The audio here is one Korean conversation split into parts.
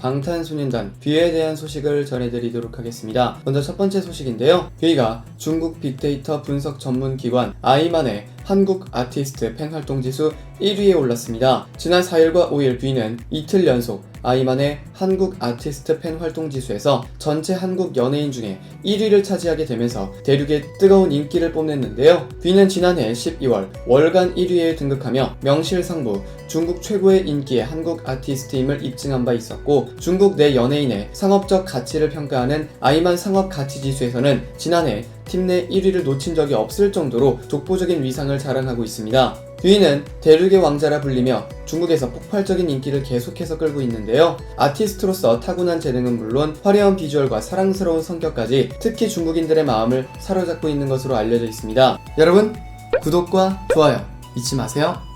방탄소년단 뷔에 대한 소식을 전해드리도록 하겠습니다. 먼저 첫 번째 소식인데요. 뷔가 중국 빅데이터 분석 전문 기관 아이만의 한국 아티스트 팬 활동 지수 1위에 올랐습니다. 지난 4일과 5일 뷔는 이틀 연속 아이만의 한국 아티스트 팬 활동 지수에서 전체 한국 연예인 중에 1위를 차지하게 되면서 대륙의 뜨거운 인기를 뽐냈는데요. 뷔는 지난해 12월 월간 1위에 등극하며 명실상부 중국 최고의 인기의 한국 아티스트임을 입증한 바 있었고 중국 내 연예인의 상업적 가치를 평가하는 아이만 상업 가치 지수에서는 지난해 팀 내 1위를 놓친 적이 없을 정도로 독보적인 위상을 자랑하고 있습니다. 뷔는 대륙의 왕자라 불리며 중국에서 폭발적인 인기를 계속해서 끌고 있는데요. 아티스트로서 타고난 재능은 물론 화려한 비주얼과 사랑스러운 성격까지 특히 중국인들의 마음을 사로잡고 있는 것으로 알려져 있습니다. 여러분, 구독과 좋아요 잊지 마세요.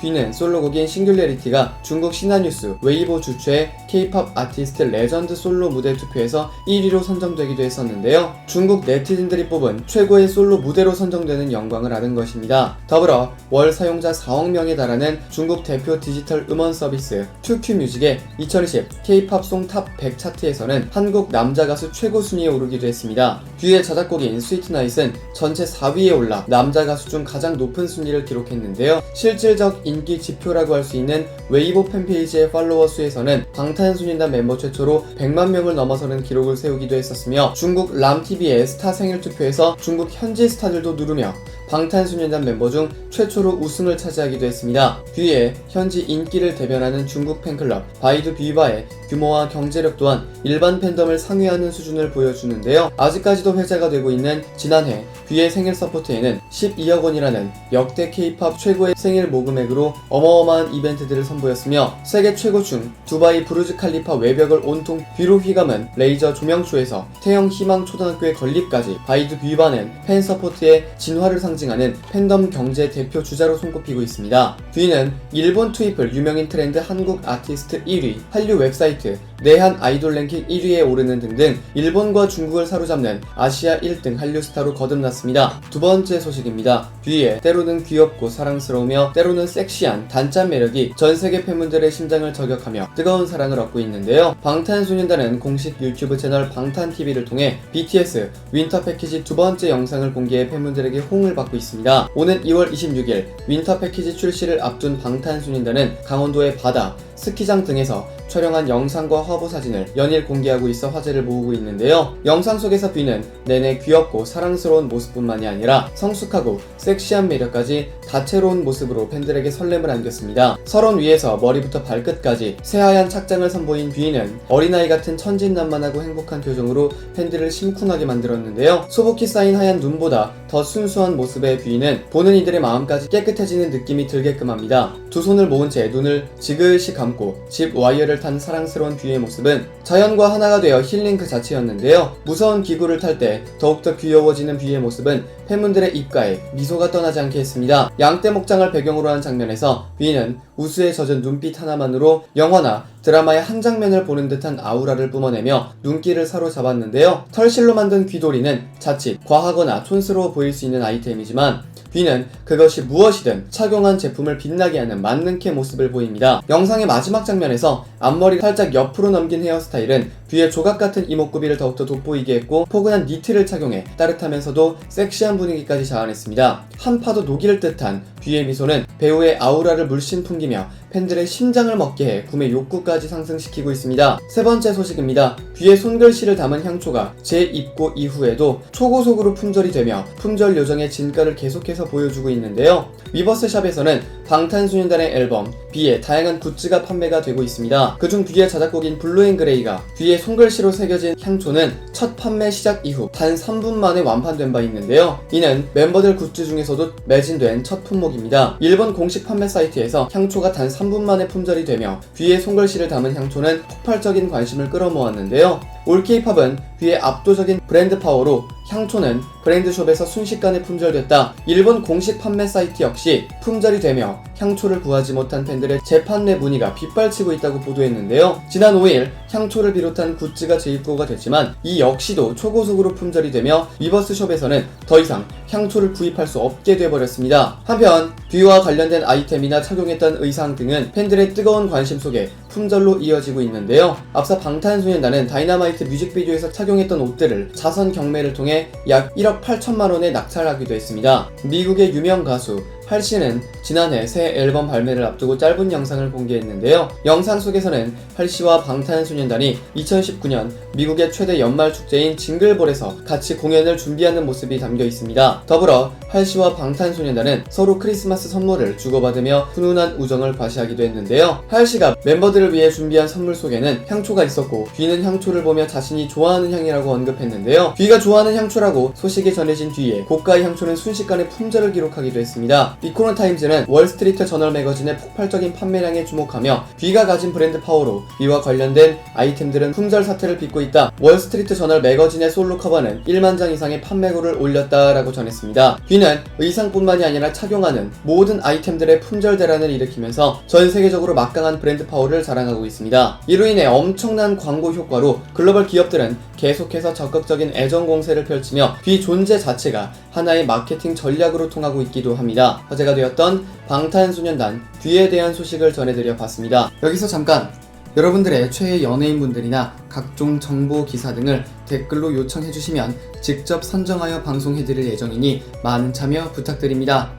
뷔는 솔로곡인 싱귤레리티가 중국 신화뉴스 웨이보 주최의 K-팝 아티스트 레전드 솔로 무대 투표에서 1위로 선정되기도 했었는데요. 중국 네티즌들이 뽑은 최고의 솔로 무대로 선정되는 영광을 얻은 것입니다. 더불어 월 사용자 4억 명에 달하는 중국 대표 디지털 음원 서비스 2Q 뮤직의 2020 K-팝 송탑 100 차트에서는 한국 남자 가수 최고 순위에 오르기도 했습니다. 뷔의 자작곡인 스위트나잇은 전체 4위에 올라 남자 가수 중 가장 높은 순위를 기록했는데요. 실질적 인기 지표라고 할 수 있는 웨이보 팬페이지의 팔로워 수에서는 방 탄소년단 멤버 최초로 100만 명을 넘어서는 기록을 세우기도 했었으며 중국 람TV의 스타 생일 투표에서 중국 현지 스타들도 누르며 방탄소년단 멤버 중 최초로 우승을 차지하기도 했습니다. 뷔의 현지 인기를 대변하는 중국 팬클럽 바이두 뷔바의 규모와 경제력 또한 일반 팬덤을 상회하는 수준을 보여주는데요. 아직까지도 회자가 되고 있는 지난해 뷔의 생일 서포트에는 12억 원이라는 역대 K-팝 최고의 생일 모금액으로 어마어마한 이벤트들을 선보였으며 세계 최고층 두바이 부르즈 칼리파 외벽을 온통 뷔로 휘감은 레이저 조명쇼에서 태영 희망 초등학교의 건립까지 바이두 뷔바는 팬 서포트의 진화를 상징 하는 팬덤 경제 대표 주자로 손꼽히고 있습니다. 뷔는 일본 트위플 유명인 트렌드 한국 아티스트 1위, 한류 웹사이트 내한 아이돌 랭킹 1위에 오르는 등등 일본과 중국을 사로잡는 아시아 1등 한류 스타로 거듭났습니다. 두 번째 소식입니다. 뷔의 때로는 귀엽고 사랑스러우며 때로는 섹시한 단짠 매력이 전 세계 팬분들의 심장을 저격하며 뜨거운 사랑을 얻고 있는데요. 방탄소년단은 공식 유튜브 채널 방탄TV를 통해 BTS 윈터 패키지 두 번째 영상을 공개해 팬분들에게 호응을 받고 있습니다. 오는 2월 26일 윈터 패키지 출시를 앞둔 방탄소년단은 강원도의 바다, 스키장 등에서 촬영한 영상과 화보 사진을 연일 공개하고 있어 화제를 모으고 있는데요. 영상 속에서 뷔는 내내 귀엽고 사랑스러운 모습뿐만이 아니라 성숙하고 섹시한 매력까지 다채로운 모습으로 팬들에게 설렘을 안겼습니다. 설원 위에서 머리부터 발끝까지 새하얀 착장을 선보인 뷔는 어린아이 같은 천진난만하고 행복한 표정으로 팬들을 심쿵하게 만들었는데요. 소복히 쌓인 하얀 눈보다 더 순수한 모습의 뷔는 보는 이들의 마음까지 깨끗해지는 느낌이 들게끔 합니다. 두 손을 모은 채 눈을 지그시 감고 집 와이어를 탄 사랑스러운 뷔의 모습은 자연과 하나가 되어 힐링 그 자체였는데요. 무서운 기구를 탈 때 더욱더 귀여워지는 뷔의 모습은 팬분들의 입가에 미소가 떠나지 않게 했습니다. 양떼 목장을 배경으로 한 장면에서 뷔는 우수에 젖은 눈빛 하나만으로 영화나 드라마의 한 장면을 보는 듯한 아우라를 뿜어내며 눈길을 사로잡았는데요. 털실로 만든 귀돌이는 자칫 과하거나 촌스러워 보일 수 있는 아이템이지만 뷔는 그것이 무엇이든 착용한 제품을 빛나게 하는 만능캐 모습을 보입니다. 영상의 마지막 장면에서 앞머리를 살짝 옆으로 넘긴 헤어스타일은 뷔의 조각 같은 이목구비를 더욱더 돋보이게 했고 포근한 니트를 착용해 따뜻하면서도 섹시한 분위기까지 자아냈습니다. 한파도 녹일 듯한 뷔의 미소는 배우의 아우라를 물씬 풍기며 팬들의 심장을 먹게 해 구매 욕구까지 상승시키고 있습니다. 세 번째 소식입니다. 뷔의 손글씨를 담은 향초가 재입고 이후에도 초고속으로 품절이 되며 품절 요정의 진가를 계속해서 보여주고 있는데요. 위버스샵에서는 방탄소년단의 앨범 뷔의 다양한 굿즈가 판매가 되고 있습니다. 그중 뷔의 자작곡인 블루앤그레이가 뷔의 손글씨로 새겨진 향초는 첫 판매 시작 이후 단 3분 만에 완판된 바 있는데요. 이는 멤버들 굿즈 중에서도 매진된 첫 품목입니다. 일본 공식 판매 사이트에서 향초가 단 3분 만에 품절이 되며 뷔의 손글씨를 담은 향초는 폭발적인 관심을 끌어모았는데요. 올 케이팝은 뷔의 압도적인 브랜드 파워로 향초는 브랜드숍에서 순식간에 품절됐다. 일본 공식 판매 사이트 역시 품절이 되며 향초를 구하지 못한 팬들의 재판매 문의가 빗발치고 있다고 보도했는데요. 지난 5일 향초를 비롯한 굿즈가 재입고가 됐지만 이 역시도 초고속으로 품절이 되며 위버스숍에서는 더 이상 향초를 구입할 수 없게 돼버렸습니다. 한편 뷔와 관련된 아이템이나 착용했던 의상 등은 팬들의 뜨거운 관심 속에 품절로 이어지고 있는데요. 앞서 방탄소년단은 다이너마이트 뮤직비디오에서 착용했던 옷들을 자선 경매를 통해 약 1억 8천만 원에 낙찰하기도 했습니다. 미국의 유명 가수 할 씨는 지난해 새 앨범 발매를 앞두고 짧은 영상을 공개했는데요. 영상 속에서는 할 씨와 방탄소년단이 2019년 미국의 최대 연말 축제인 징글볼에서 같이 공연을 준비하는 모습이 담겨 있습니다. 더불어 할 씨와 방탄소년단은 서로 크리스마스 선물을 주고받으며 훈훈한 우정을 과시하기도 했는데요. 할 씨가 멤버들을 위해 준비한 선물 속에는 향초가 있었고 뷔는 향초를 보며 자신이 좋아하는 향이라고 언급했는데요. 뷔가 좋아하는 향초라고 소식이 전해진 뒤에 고가의 향초는 순식간에 품절을 기록하기도 했습니다. 비코너 타임즈는 월스트리트 저널 매거진의 폭발적인 판매량에 주목하며 뷔가 가진 브랜드 파워로 이와 관련된 아이템들은 품절 사태를 빚고 있다. 월스트리트 저널 매거진의 솔로 커버는 1만 장 이상의 판매고를 올렸다라고 전했습니다. 뷔는 의상뿐만이 아니라 착용하는 모든 아이템들의 품절 대란을 일으키면서 전 세계적으로 막강한 브랜드 파워를 자랑하고 있습니다. 이로 인해 엄청난 광고 효과로 글로벌 기업들은 계속해서 적극적인 애정 공세를 펼치며 뷔 존재 자체가 하나의 마케팅 전략으로 통하고 있기도 합니다. 화제가 되었던 방탄소년단 뷔에 대한 소식을 전해드려 봤습니다. 여기서 잠깐 여러분들의 최애 연예인분들이나 각종 정보 기사 등을 댓글로 요청해 주시면 직접 선정하여 방송해 드릴 예정이니 많은 참여 부탁드립니다.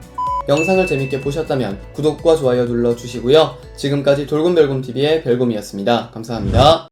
영상을 재밌게 보셨다면 구독과 좋아요 눌러 주시고요. 지금까지 돌곰별곰TV의 별곰이었습니다. 감사합니다.